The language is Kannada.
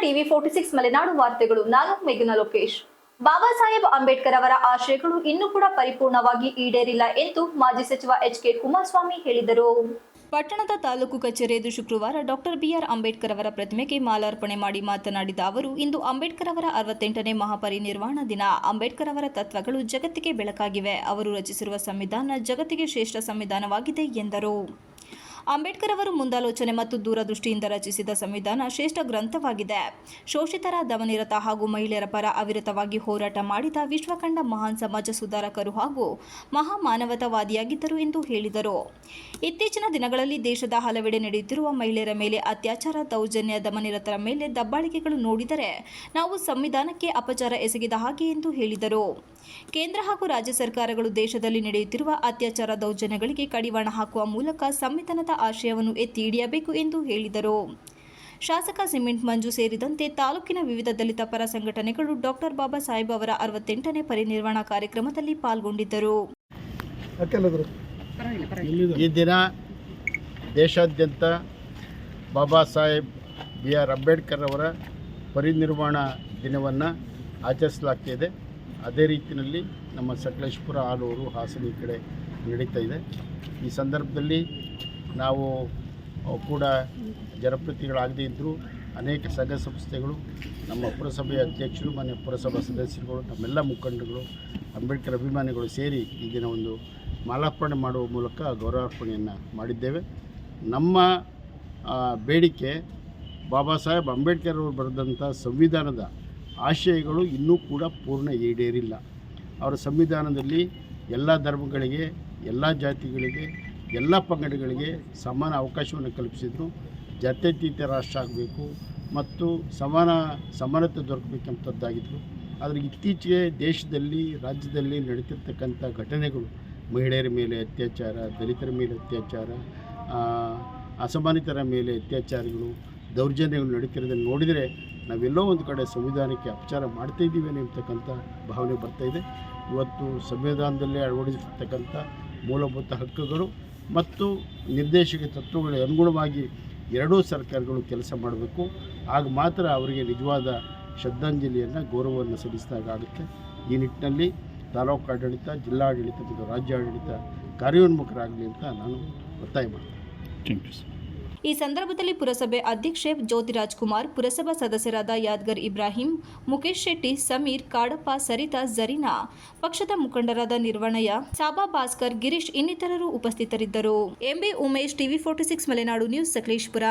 ಟಿವಿ ಫೋರ್ಟಿ ಸಿಕ್ಸ್ ಮಲೆನಾಡು ವಾರ್ತೆಗಳು. ನಾನು ಮೇಘನ ಲೋಕೇಶ್. ಬಾಬಾ ಸಾಹೇಬ್ ಅಂಬೇಡ್ಕರ್ ಅವರ ಆಶಯಗಳು ಇನ್ನೂ ಕೂಡ ಪರಿಪೂರ್ಣವಾಗಿ ಈಡೇರಿಲ್ಲ ಎಂದು ಮಾಜಿ ಸಚಿವ ಎಚ್ ಕೆ ಕುಮಾರಸ್ವಾಮಿ ಹೇಳಿದರು. ಪಟ್ಟಣದ ತಾಲೂಕು ಕಚೇರಿ ಶುಕ್ರವಾರ ಡಾಕ್ಟರ್ ಬಿಆರ್ ಅಂಬೇಡ್ಕರ್ ಅವರ ಪ್ರತಿಮೆಗೆ ಮಾಲಾರ್ಪಣೆ ಮಾಡಿ ಮಾತನಾಡಿದ ಅವರು, ಇಂದು ಅಂಬೇಡ್ಕರ್ ಅವರ ಅರವತ್ತೆಂಟನೇ ಮಹಾಪರಿನಿರ್ವಾಣ ದಿನ. ಅಂಬೇಡ್ಕರ್ ಅವರ ತತ್ವಗಳು ಜಗತ್ತಿಗೆ ಬೆಳಕಾಗಿವೆ. ಅವರು ರಚಿಸಿರುವ ಸಂವಿಧಾನ ಜಗತ್ತಿಗೆ ಶ್ರೇಷ್ಠ ಸಂವಿಧಾನವಾಗಿದೆ ಎಂದರು. ಅಂಬೇಡ್ಕರ್ ಅವರು ಮುಂದಾಲೋಚನೆ ಮತ್ತು ದೂರದೃಷ್ಟಿಯಿಂದ ರಚಿಸಿದ ಸಂವಿಧಾನ ಶ್ರೇಷ್ಠ ಗ್ರಂಥವಾಗಿದೆ. ಶೋಷಿತರ ದಮನಿರತ ಹಾಗೂ ಮಹಿಳೆಯರ ಪರ ಅವಿರತವಾಗಿ ಹೋರಾಟ ಮಾಡಿದ ವಿಶ್ವಕಂಡ ಮಹಾನ್ ಸಮಾಜ ಸುಧಾರಕರು ಹಾಗೂ ಮಹಾ ಮಾನವತಾವಾದಿಯಾಗಿದ್ದರು ಎಂದು ಹೇಳಿದರು. ಇತ್ತೀಚಿನ ದಿನಗಳಲ್ಲಿ ದೇಶದ ಹಲವೆಡೆ ನಡೆಯುತ್ತಿರುವ ಮಹಿಳೆಯರ ಮೇಲೆ ಅತ್ಯಾಚಾರ, ದೌರ್ಜನ್ಯ, ದಮನಿರತರ ಮೇಲೆ ದಬ್ಬಾಳಿಕೆಗಳು ನೋಡಿದರೆ ನಾವು ಸಂವಿಧಾನಕ್ಕೆ ಅಪಚಾರ ಎಸಗಿದ ಹಾಗೆ ಎಂದು ಹೇಳಿದರು. ಕೇಂದ್ರ ಹಾಗೂ ರಾಜ್ಯ ಸರ್ಕಾರಗಳು ದೇಶದಲ್ಲಿ ನಡೆಯುತ್ತಿರುವ ಅತ್ಯಾಚಾರ ದೌರ್ಜನ್ಯಗಳಿಗೆ ಕಡಿವಾಣ ಹಾಕುವ ಮೂಲಕ ಸಂವಿಧಾನದ ಆಶಯವನ್ನು ಎತ್ತಿ ಹಿಡಿಯಬೇಕು ಎಂದು ಹೇಳಿದರು. ಶಾಸಕ ಸಿಮೆಂಟ್ ಮಂಜು ಸೇರಿದಂತೆ ತಾಲೂಕಿನ ವಿವಿಧ ದಲಿತ ಪರ ಸಂಘಟನೆಗಳು ಡಾಕ್ಟರ್ ಬಾಬಾ ಸಾಹೇಬ್ ಅವರ ಅರವತ್ತೆಂಟನೇ ಪರಿನಿರ್ವಾಣ ಕಾರ್ಯಕ್ರಮದಲ್ಲಿ ಪಾಲ್ಗೊಂಡಿದ್ದರು. ಈ ದಿನ ದೇಶಾದ್ಯಂತ ಬಾಬಾ ಸಾಹೇಬ್ ಬಿ ಆರ್ ಅಂಬೇಡ್ಕರ್ ಅವರ ಪರಿನಿರ್ವಾಣ ದಿನವನ್ನು ಆಚರಿಸಲಾಗ್ತಿದೆ. ಅದೇ ರೀತಿಯಲ್ಲಿ ನಮ್ಮ ಸಕಲೇಶ್ಪುರ ಆಲೂರು ಹಾಸನ ಈ ಕಡೆ ನಡೀತಾ ಇದೆ. ಈ ಸಂದರ್ಭದಲ್ಲಿ ನಾವು ಕೂಡ ಜನಪ್ರತಿಗಳಾಗದೇ ಇದ್ದರೂ ಅನೇಕ ಸಂಘ ಸಂಸ್ಥೆಗಳು, ನಮ್ಮ ಪುರಸಭೆಯ ಅಧ್ಯಕ್ಷರು ಮನೆ ಪುರಸಭಾ ಸದಸ್ಯರುಗಳು, ನಮ್ಮೆಲ್ಲ ಮುಖಂಡರುಗಳು, ಅಂಬೇಡ್ಕರ್ ಅಭಿಮಾನಿಗಳು ಸೇರಿ ಈ ದಿನ ಒಂದು ಮಾಲಾರ್ಪಣೆ ಮಾಡುವ ಮೂಲಕ ಗೌರವಾರ್ಪಣೆಯನ್ನು ಮಾಡಿದ್ದೇವೆ. ನಮ್ಮ ಬೇಡಿಕೆ ಬಾಬಾ ಸಾಹೇಬ್ ಅಂಬೇಡ್ಕರ್ ಅವರು ಬರೆದಂಥ ಸಂವಿಧಾನದ ಆಶಯಗಳು ಇನ್ನೂ ಕೂಡ ಪೂರ್ಣ ಈಡೇರಿಲ್ಲ. ಅವರ ಸಂವಿಧಾನದಲ್ಲಿ ಎಲ್ಲ ಧರ್ಮಗಳಿಗೆ, ಎಲ್ಲ ಜಾತಿಗಳಿಗೆ, ಎಲ್ಲ ಪಂಗಡಗಳಿಗೆ ಸಮಾನ ಅವಕಾಶವನ್ನು ಕಲ್ಪಿಸಿದ್ರು. ಜಾತ್ಯತೀತ ರಾಷ್ಟ್ರ ಆಗಬೇಕು ಮತ್ತು ಸಮಾನ, ಸಮಾನತೆ ದೊರಕಬೇಕಂಥದ್ದಾಗಿತ್ತು ಆದರೆ ಇತ್ತೀಚೆಗೆ ದೇಶದಲ್ಲಿ, ರಾಜ್ಯದಲ್ಲಿ ನಡೀತಿರ್ತಕ್ಕಂಥ ಘಟನೆಗಳು, ಮಹಿಳೆಯರ ಮೇಲೆ ಅತ್ಯಾಚಾರ, ದಲಿತರ ಮೇಲೆ ಅತ್ಯಾಚಾರ ಅಸಮಾನಿತರ ಮೇಲೆ ಅತ್ಯಾಚಾರಗಳು, ದೌರ್ಜನ್ಯಗಳು ನಡೀತಿರೋದನ್ನು ನೋಡಿದರೆ ನಾವೆಲ್ಲೋ ಒಂದು ಕಡೆ ಸಂವಿಧಾನಕ್ಕೆ ಅಪಚಾರ ಮಾಡ್ತಾ ಇದ್ದೀವಿ ಅನ್ನೋತಕ್ಕಂಥ ಭಾವನೆ ಬರ್ತಾ ಇದೆ. ಇವತ್ತು ಸಂವಿಧಾನದಲ್ಲಿ ಅಳವಡಿಸಿರ್ತಕ್ಕಂಥ ಮೂಲಭೂತ ಹಕ್ಕುಗಳು ಮತ್ತು ನಿರ್ದೇಶಕ ತತ್ವಗಳಿಗೆ ಅನುಗುಣವಾಗಿ ಎರಡೂ ಸರ್ಕಾರಗಳು ಕೆಲಸ ಮಾಡಬೇಕು. ಆಗ ಮಾತ್ರ ಅವರಿಗೆ ನಿಜವಾದ ಶ್ರದ್ಧಾಂಜಲಿಯನ್ನು, ಗೌರವವನ್ನು ಸಲ್ಲಿಸಿದಾಗುತ್ತೆ ಈ ನಿಟ್ಟಿನಲ್ಲಿ ತಾಲೂಕು ಆಡಳಿತ, ಜಿಲ್ಲಾಡಳಿತ ಮತ್ತು ರಾಜ್ಯಾಡಳಿತ ಕಾರ್ಯೋನ್ಮುಖರಾಗಲಿ ಅಂತ ನಾನು ಒತ್ತಾಯ ಮಾಡ್ತೀನಿ. ಈ ಸಂದರ್ಭದಲ್ಲಿ ಪುರಸಭೆ ಅಧ್ಯಕ್ಷೆ ಜ್ಯೋತಿರಾಜ್ ಕುಮಾರ್, ಪುರಸಭಾ ಸದಸ್ಯರಾದ ಯಾದ್ಗರ್ ಇಬ್ರಾಹಿಂ ಮುಖೇಶ್ ಶೆಟ್ಟಿ, ಸಮೀರ್, ಕಾಡಪ್ಪ, ಸರಿತಾ, ಜರೀನಾ, ಪಕ್ಷದ ಮುಖಂಡರಾದ ನಿರ್ವಣಯ್ಯ, ಸಾಬಾ ಭಾಸ್ಕರ್, ಗಿರೀಶ್ ಇನ್ನಿತರರು ಉಪಸ್ಥಿತರಿದ್ದರು. MB Umesh, TV forty six, Malenadu news, Sakleshpur.